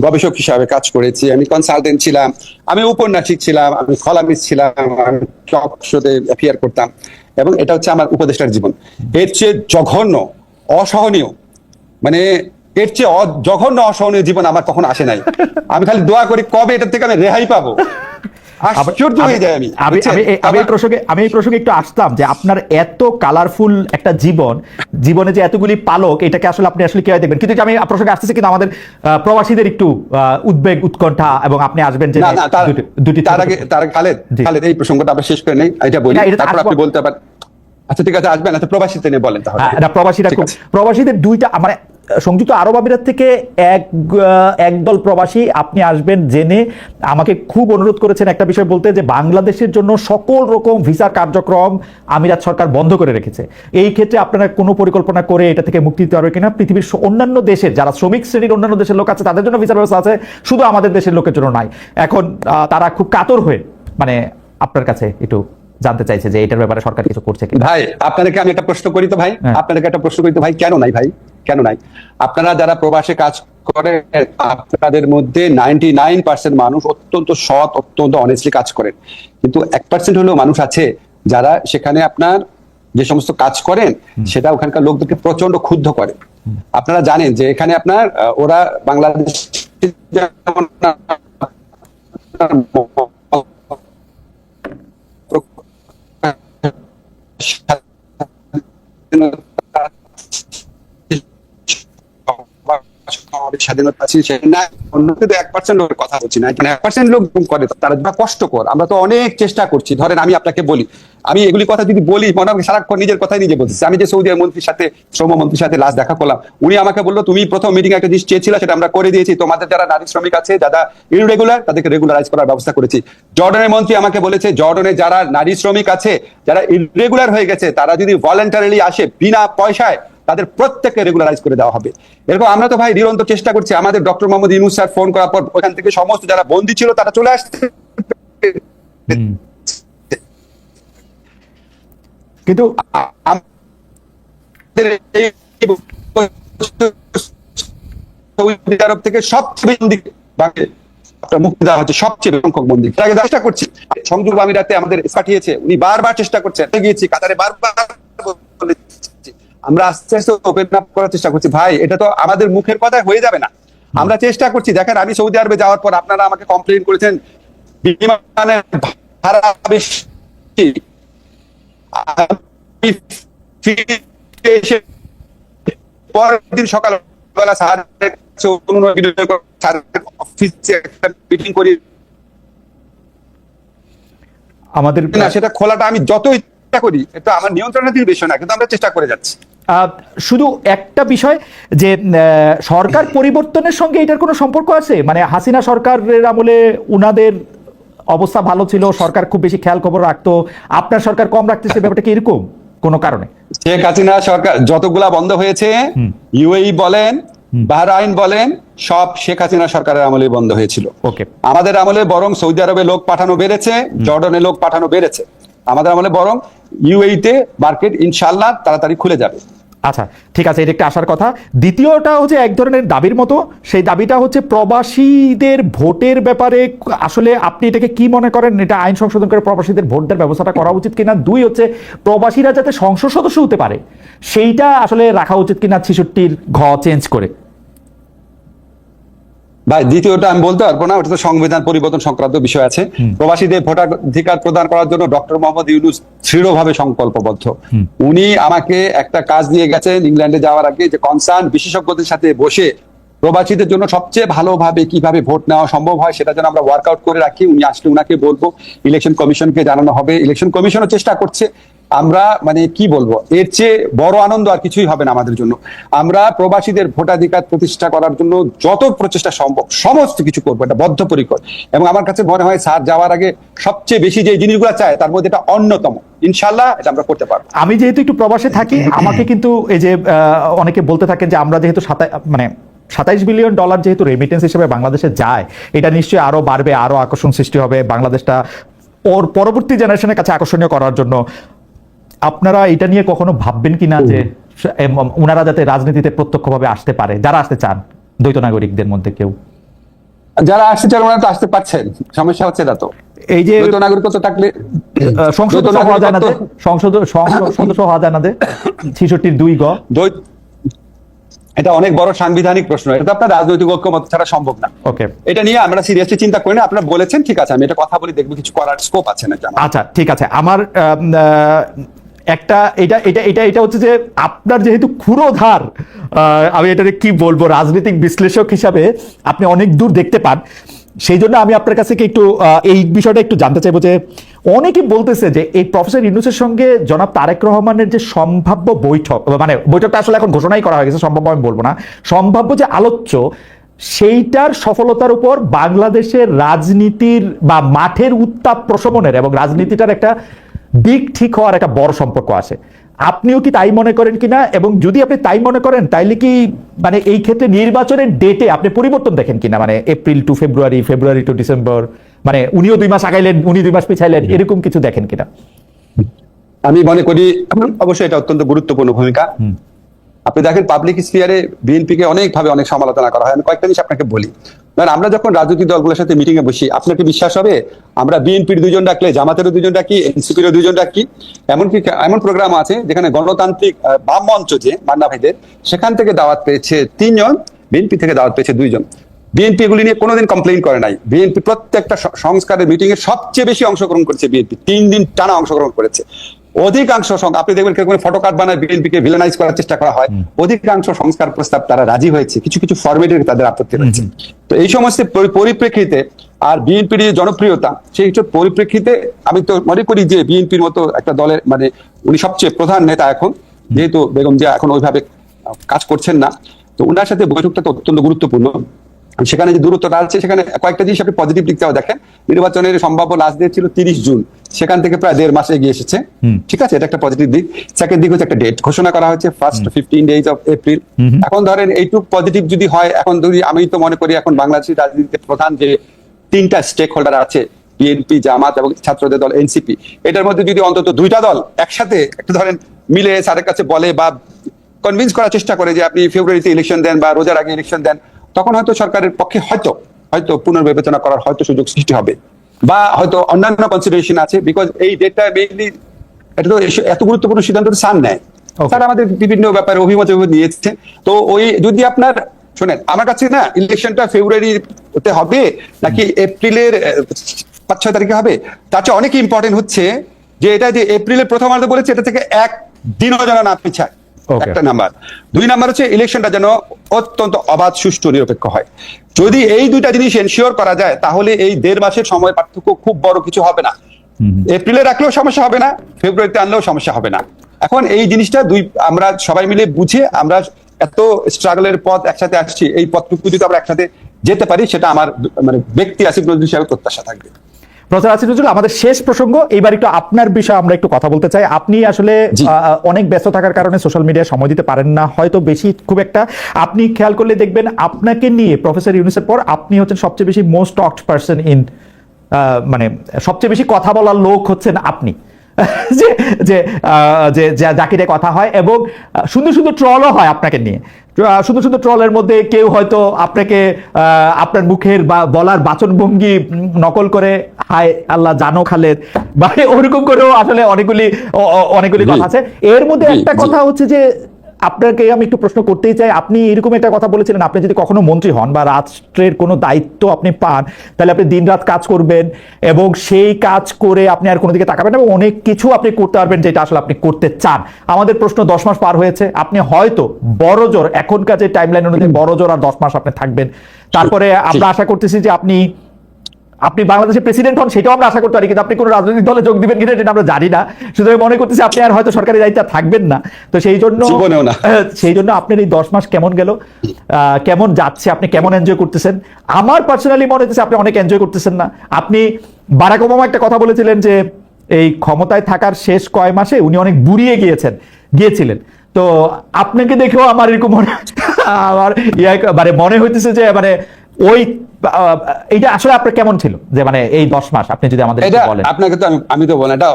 গবেষক হিসাবে কাজ করেছি। আমি কনসালটেন্ট ছিলাম, আমি উপন্যাসিক ছিলাম, আমি কলামিস্ট ছিলাম, আমি টক শোতে অ্যাপিয়ার করতাম। এবং এটা হচ্ছে আমার উপদেষ্টার জীবন। এর চেয়ে জঘন্য, অসহনীয় মানে এর চেয়ে জঘন্য, অসহনীয় জীবন আমার কখনো আসে নাই। আমি খালি দোয়া করি, কবে এটার থেকে আমি রেহাই পাবো? আমি এই- আমি এই প্রসঙ্গে আমি এই প্রসঙ্গে একটু আসতাম যে আপনার এত কালারফুল একটা জীবন জীবনে যে এতগুলি পালক এটাকে আসলে আপনি আসলে কীভাবে দেখবেন? কিন্তু আমি প্রসঙ্গে আসতেছি কিন্তু আমাদের প্রবাসীদের একটু আহ, উদ্বেগ উৎকণ্ঠা এবং আপনি আসবেন যে দুটি- তার আগে তার আগে খালেদ খালেদ এই প্রসঙ্গটা আবার শেষ করে নেই এটা বলি। তারপর আপনি বলতে পারেন আচ্ছা ঠিক আছে আসবেন আচ্ছা প্রবাসীতে নিয়ে বলেন তাহলে। হ্যাঁ, প্রবাসীরা। প্রবাসীদের দুইটা মানে সংযুক্ত আরব আমিরাত থেকে এক একদল প্রবাসী আপনি আসবেন জেনে আমাকে খুব অনুরোধ করেছেন একটা বিষয় বলতে যে বাংলাদেশের জন্য সকল রকম ভিসা কার্যক্রম আমিরাত সরকার বন্ধ করে রেখেছে। এই ক্ষেত্রে আপনারা কোনো পরিকল্পনা করে এটা থেকে মুক্তি দিতে পারবে কিনা? পৃথিবীর অন্যান্য দেশের যারা শ্রমিক শ্রেণির অন্যান্য দেশের লোক আছে, তাদের জন্য ভিসার ব্যবস্থা আছে, শুধু আমাদের দেশের লোকের জন্য নাই এখন তারা খুব কাতর হয়ে মানে আপনার কাছে একটু জানতে চাইছে যে এটার ব্যাপারে সরকার কিছু করছে কিনা। ভাই আপনাদেরকে আমি একটা প্রশ্ন করি তো ভাই? হ্যাঁ। আপনাদেরকে একটা প্রশ্ন করি তো ভাই কেন নাই ভাই? কেন নাই? আপনারা যারা প্রবাসে কাজ করে আপনাদের মধ্যে নাইনটি নাইন পার্সেন্ট মানুষ অত্যন্ত সৎ অত্যন্ত অনেস্টলি কাজ করেন। কিন্তু এক পার্সেন্ট হলেও মানুষ আছে যারা সেখানে আপনার যে সমস্ত কাজ করেন সেটা ওখানকার লোকদেরকে প্রচণ্ড ক্ষুব্ধ করে। আপনারা জানেন যে এখানে আপনার ওরা বাংলাদেশ স্বাধীনতা আছে সেটা না, অন্য কিন্তু এক পার্সেন্ট লোকের কথা বলছি না এক পার্সেন্ট লোক করে, তারা যারা কষ্টকর আমরা তো অনেক চেষ্টা করছি, ধরেন আমি আপনাকে বলি, আমি এগুলি কথা যদি বলি, মনে হবে সারাক্ষণ নিজের কথাই নিজে বলতেছি। আমি যে সৌদি মন্ত্রীর সাথে, শ্রম মন্ত্রীর সাথে লাস্ট দেখা করলাম, উনি আমাকে বলল, তুমি প্রথম মিটিং একটা জিনিস চেয়েছিলে, সেটা আমরা করে দিয়েছি। তোমাদের যারা নারী শ্রমিক আছে, যারা ইরেগুলার তাদেরকে রেগুলারাইজ করার ব্যবস্থা করেছি। জর্ডনের মন্ত্রী আমাকে বলেছে, জর্ডনে যারা নারী শ্রমিক আছে, যারা ইরেগুলার হয়ে গেছে, তারা যদি ভলেন্টারিলি আসে, বিনা পয়সায় তাদের প্রত্যেককে রেগুলারাইজ করে দেওয়া হবে। এরকম আমরা তো ভাই নিরন্তর চেষ্টা করছি। আমাদের doctor Mohammad Yunus sir phone করার পর ওখান থেকে সমস্ত যারা বন্দী ছিল তারা চলে আসছে। কিন্তু সৌদি আরব থেকে সবচেয়ে মুক্তি দেওয়া হচ্ছে সবচেয়ে সংখ্যক বন্দী। আগে চেষ্টা করছি। সংযুক্ত আমিরাতে আমাদের পাঠিয়েছে উনি বারবার চেষ্টা করছেন। গিয়েছি কাতারে বারবার বলেছি। আমরা আস্তে আস্তে ওপেন আপ করার চেষ্টা করছি। ভাই এটা তো আমাদের মুখের কথায় হয়ে যাবে না। আমরা চেষ্টা করছি। দেখেন আমি সৌদি আরবে যাওয়ার পর আপনারা আমাকে কমপ্লেন করেছেন বিমানের ভাড়া বেশি। আমি ফিরে এসে পরের দিন সকালবেলা স্যারের কাছে অফিসে একটা মিটিং করি আমাদের না সেটা খোলাটা আমি যত ইচ্ছা করি এটা আমার নিয়ন্ত্রণাধীন বিষয় না কিন্তু আমরা চেষ্টা করে যাচ্ছি। শুধু একটা বিষয় যে সরকার পরিবর্তনের সঙ্গে এটার কোনো সম্পর্ক আছে? মানে হাসিনা সরকারের আমলে উনাদের অবস্থা ভালো ছিল সরকার খুব বেশি খেয়াল খবর রাখতো আপনার সরকার কম রাখতেছে ব্যাপারটা কি এরকম কোনো কারণে? শেখ হাসিনা সরকার যতগুলা বন্ধ হয়েছে ইউএই বলেন বাহরাইন বলেন সব শেখ হাসিনা সরকারের আমলে বন্ধ হয়েছিল। ওকে। আমাদের আমলে বরং সৌদি আরবে লোক পাঠানো বেড়েছে জর্ডনে লোক পাঠানো বেড়েছে। আমাদের আমলে বরং ইউএইতে মার্কেট ইনশাল্লাহ তাড়াতাড়ি খুলে যাবে। আচ্ছা ঠিক আছে, এটা একটা আসার কথা। দ্বিতীয়টা হচ্ছে এক ধরনের দাবির মতো। সেই দাবিটা হচ্ছে প্রবাসীদের ভোটের ব্যাপারে আসলে আপনি এটাকে কি মনে করেন? এটা আইন সংশোধন করে প্রবাসীদের ভোট দেওয়ার ব্যবস্থাটা করা উচিত কিনা? দুই হচ্ছে, প্রবাসীরা যাতে সংসদ সদস্য হতে পারে, সেইটা আসলে রাখা উচিত কিনা? ছেষট্টির ঘ চেঞ্জ করে। ভাই দ্বিতীয়টা আমি বলতে পারব না ওটা তো সংবিধান পরিবর্তন সংক্রান্ত বিষয় আছে। প্রবাসীদের ভোটাধিকার প্রদান করার জন্য ডক্টর মোহাম্মদ ইউনুস দৃঢ়ভাবে সংকল্পবদ্ধ। উনি আমাকে একটা কাজ নিয়ে গেছেন ইংল্যান্ডে যাওয়ার আগে যে কনসার্ন বিশেষজ্ঞদের সাথে বসে প্রবাসীদের জন্য সবচেয়ে ভালোভাবে কীভাবে ভোট নেওয়া সম্ভব হয় সেটা যেন আমরা ওয়ার্কআউট করে রাখি। উনি আসলে উনাকে বলব ইলেকশন কমিশনকে জানানো হবে। ইলেকশন কমিশনও চেষ্টা করছে। আমরা মানে কি বলব এর চেয়ে বড় আনন্দ আর কিছুই হবে না আমাদের জন্য। আমরা প্রবাসীদের ভোটাধিকার প্রতিষ্ঠা করার জন্য যত প্রচেষ্টা সম্ভব সমস্ত কিছু করব এটা বদ্ধপরিকর। এবং আমার কাছে মনে হয় স্যার যাওয়ার আগে সবচেয়ে বেশি যে জিনিসগুলো চায় তার মধ্যে এটা অন্যতম। ইনশাল্লাহ এটা আমরা করতে পারব। আমি যেহেতু একটু প্রবাসে থাকি আমাকে কিন্তু এই যে অনেকে বলতে থাকেন যে আমরা যেহেতু সাতা মানে সাতাইশ বিলিয়ন ডলার যেহেতু রেমিটেন্স হিসেবে বাংলাদেশে যায় এটা নিশ্চয়ই আরও বাড়বে আরও আকর্ষণ সৃষ্টি হবে বাংলাদেশটা ওর পরবর্তী জেনারেশনের কাছে আকর্ষণীয় করার জন্য। আপনারা এটা নিয়ে কখনো ভাববেন কিনা যে উনারা যাতে রাজনীতিতে প্রত্যক্ষভাবে আসতে পারে যারা আসতে চান দ্বৈত নাগরিকদের মধ্যে কেউ? যারা আসছে চার তো আসতে পারছেন। সমস্যা হচ্ছে না তো। এই যে দ্বৈত নাগরিকত্ব থাকলে সংসদ হওয়া যায় না সংসদ সদস্য হওয়া যায় না? ছিষট্টির দুই গ। দ্বৈত এটা অনেক বড় সাংবিধানিক প্রশ্ন। এটা তো আপনার রাজনৈতিক ঐক্যমত ছাড়া সম্ভব না। ওকে এটা নিয়ে আমরা সিরিয়াসলি চিন্তা করি না। আপনারা বলেছেন ঠিক আছে আমি এটা কথা বলি দেখব কিছু করার স্কোপ আছে নাকি আমার। আচ্ছা ঠিক আছে। আমার একটা, এটা এটা এটা এটা হচ্ছে যে আপনার যেহেতু ক্ষুরোধার আমি এটাকে কি বলব, রাজনৈতিক বিশ্লেষক হিসাবে আপনি অনেক দূর দেখতে পান। সেই জন্য আমি আপনার কাছে একটু এই বিষয়টা একটু জানতে চাইব যে অনেকে বলতেছে যে এই প্রফেসর ইউনুসের সঙ্গে জনাব তারেক রহমানের যে সম্ভাব্য বৈঠক মানে বৈঠকটা আসলে এখন ঘোষণাই করা হয়ে গেছে, সম্ভাব্য আমি বলব না, সম্ভাব্য যে আলোচ্য, সেইটার সফলতার উপর বাংলাদেশের রাজনীতির বা মাঠের উত্তাপ প্রশমনের এবং রাজনীতিটার একটা দিক ঠিক হওয়ার একটা বড় সম্পর্ক আছে। আপনিও কি তাই মনে করেন কিনা? এবং যদি আপনি তাই মনে করেন তাইলে কি মানে এই ক্ষেত্রে নির্বাচনের ডেটে আপনি পরিবর্তন দেখেন কিনা? মানে April to February February to December মানে উনিও দুই মাস আগাইলেন উনি দুই মাস পিছাইলেন এরকম কিছু দেখেন কিনা? আমি মনে করি অবশ্যই এটা অত্যন্ত গুরুত্বপূর্ণ ভূমিকা। আপনি দেখেন পাবলিক স্পিয়ারে বিএনপি কে অনেক সমালোচনা করা হয়। আমি কয়েকটা জিনিস আপনাকে বলি। ধরেন আমরা যখন রাজনৈতিক দলগুলোর সাথে মিটিং এ বসি, আপনার কি বিশ্বাস হবে? আমরা বিএনপির দুজন ডাকলে, জামাতেরও দুজন ডাকি এনসিপিরও দুজন ডাকি। এমনকি এমন প্রোগ্রাম আছে যেখানে গণতান্ত্রিক বাম মঞ্চ যে মান্না ভাইদের, সেখান থেকে দাওয়াত পেয়েছে তিনজন বিএনপি থেকে দাওয়াত পেয়েছে দুইজন। বিএনপি এগুলি নিয়ে কোনোদিন কমপ্লেন করে নাই। বিএনপি প্রত্যেকটা সংস্কারের মিটিং এ সবচেয়ে বেশি অংশগ্রহণ করেছে বিএনপি তিন দিন টানা অংশগ্রহণ করেছে। অধিকাংশ আপনি দেখবেন কেউ ফটো কার্ড বানায় বিএনপি কে ভিলেনাইজ করার চেষ্টা করা হয়। অধিকাংশ সংস্কার প্রস্তাব তারা রাজি হয়েছে। কিছু কিছু ফরমেটের তাদের আপত্তি রয়েছে। তো এই সমস্ত পরিপ্রেক্ষিতে আর বিএনপির যে জনপ্রিয়তা সেই সব পরিপ্রেক্ষিতে আমি তো মনে করি যে বিএনপির মতো একটা দলের মানে উনি সবচেয়ে প্রধান নেতা এখন। যেহেতু বেগম জিয়া এখন ওইভাবে কাজ করছেন না। তো ওনার সাথে বৈঠকটা তো অত্যন্ত গুরুত্বপূর্ণ। সেখানে যে দূরত্বটা আছে সেখানে কয়েকটা জিনিস আপনি পজিটিভ দিকটাও দেখেন। নির্বাচনের সম্ভাব্য লাস্ট ডেট ছিল তিরিশ জুন। সেখান থেকে প্রায় দেড় মাসে এগিয়ে এসেছে। ঠিক আছে? এটা একটা পজিটিভ দিক। সেকেন্ড দিক হচ্ছে একটা ডেট ঘোষণা করা হয়েছে first fifteen days of April এখন ধরেন এইটুক পজিটিভ যদি হয় এখন যদি আমি তো মনে করি এখন বাংলাদেশের রাজনীতিতে প্রধান যে তিনটা স্টেক হোল্ডার আছে বিএনপি জামাত এবং ছাত্রদের দল এনসিপি এটার মধ্যে যদি অন্তত দুইটা দল একসাথে একটা ধরেন মিলে স্যারের কাছে বলে বা কনভিন্স করার চেষ্টা করে যে আপনি ফেব্রুয়ারিতে ইলেকশন দেন বা রোজার আগে ইলেকশন দেন তখন হয়তো সরকারের পক্ষে হয়তো হয়তো পুনর্বিবেচনা করার হয়তো সুযোগ সৃষ্টি হবে। বা হয়তো অন্যান্য কনসিডারেশন আছে বিকজ এই ডেটটা মেইনলি এটা তো এত গুরুত্বপূর্ণ সিদ্ধান্ত তো সান নেয়. স্যার আমাদের বিভিন্ন ব্যাপারে অভিমত নিয়েছে। তো ওই যদি আপনার শোনেন আমার কাছে না ইলেকশনটা ফেব্রুয়ারিতে হবে নাকি এপ্রিলের পাঁচ ছয় তারিখে হবে? তার চেয়ে অনেক ইম্পর্টেন্ট হচ্ছে যে এটা যে এপ্রিলের প্রথমার্ধ বলেছে এটা থেকে এক দিনও যেন না পিছায়। একটা নাম্বার দুই নাম্বার হচ্ছে ইলেকশনটা যেন অত্যন্ত অবাধ সুষ্ঠু নিরপেক্ষ হয়। যদি এই দুইটা জিনিস এনশিওর করা যায় তাহলে এই দেড় মাসের সময় পার্থক্য খুব বড় কিছু হবে না। এপ্রিলে রাখলেও সমস্যা হবে না ফেব্রুয়ারিতে আনলেও সমস্যা হবে না। এখন এই জিনিসটা দুই আমরা সবাই মিলে বুঝে আমরা এত স্ট্রাগলের পথ একসাথে আসছি এই পথটুকু যদি আমরা একসাথে যেতে পারি সেটা আমার মানে ব্যক্তি আসিফ নজরুল হিসাবে প্রত্যাশা থাকবে। প্রফেসর আসিফ নজরুল আমাদের শেষ প্রসঙ্গ। এইবার একটু আপনার বিষয়ে আমরা একটু কথা বলতে চাই। আপনি আসলে আহ, অনেক ব্যস্ত থাকার কারণে সোশ্যাল মিডিয়া সময় দিতে পারেন না হয়তো বেশি খুব একটা। আপনি খেয়াল করলে দেখবেন আপনাকে নিয়ে প্রফেসর ইউনুসের পর আপনি হচ্ছেন সবচেয়ে বেশি মোস্ট টকড পার্সন ইন মানে সবচেয়ে বেশি কথা বলার লোক হচ্ছেন আপনি। যে যে যে যা- যাকে নিয়ে কথা হয় এবং সুন্দর সুন্দর ট্রলও হয় আপনাকে নিয়ে। সুন্দর সুন্দর ট্রলের মধ্যে কেউ হয়তো আপনাকে আহ, আপনার মুখের বা বলার বাচনভঙ্গি ভঙ্গি নকল করে হায় আল্লাহ জানো খালেদ। বা ওরকম করেও আসলে অনেকগুলি অনেকগুলি কথা আছে। এর মধ্যে একটা কথা হচ্ছে যে আপনাকে আমি একটু প্রশ্ন করতেই চাই আপনি এরকম একটা কথা বলেছিলেন আপনি যদি কখনো মন্ত্রী হন বা রাষ্ট্রের কোনো দায়িত্ব আপনি পান তাহলে আপনি দিনরাত কাজ করবেন এবং সেই কাজ করে আপনি আর কোনো দিকে তাকাবেন এবং অনেক কিছু আপনি করতে পারবেন যেটা আসলে আপনি করতে চান। আমাদের প্রশ্ন দশ মাস পার হয়েছে আপনি হয়তো বড় জোর এখনকার যে টাইম লাইন অনুযায়ী বড় জোর আর দশ মাস আপনি থাকবেন। তারপরে আমরা আশা করতেছি যে আপনি আপনি বাংলাদেশের প্রেসিডেন্ট হন সেটাও আমরা আশা করতে পারি কিন্তু আপনি কোনো রাজনৈতিক দলে যোগ দিবেন কিনা সেটা আমরা জানি না। সুতরাং মনে করতেছি আপনি আর হয়তো সরকারি দায়িত্ব থাকবেন না। তো সেই জন্য সেই জন্য আপনার এই দশ মাস কেমন গেল? কেমন যাচ্ছে? আপনি কেমন এনজয় করতেছেন? আমার পার্সোনালি মনে হচ্ছে আপনি অনেক এনজয় করতেছেন না। আপনি বারাক ওবামা একটা কথা বলেছিলেন যে এই ক্ষমতায় থাকার শেষ কয় মাসে উনি অনেক বুড়িয়ে গিয়েছেন গিয়েছিলেন। তো আপনাকে দেখেও আমার এরকম মনে আমার ইয়া মানে মনে হইতেছে যে মানে ওই এটা আসলে আপনার কেমন ছিল? যে মানে এই দশ মাস আপনি যদি আমাদের বলেন। আপনাকে তো আমি আমি তো বলেন এটা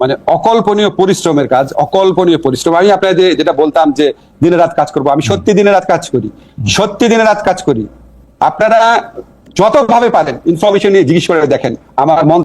মানে অকল্পনীয় পরিশ্রমের কাজ অকল্পনীয় পরিশ্রম। আমি আপনার যে যেটা বলতাম যে দিনে রাত কাজ করব আমি সত্যি দিনে রাত কাজ করি। সত্যি দিনে রাত কাজ করি। আপনারা যতভাবে পারেন ইনফরমেশন নিয়ে জিজ্ঞেস করে দেখেন। আমার মন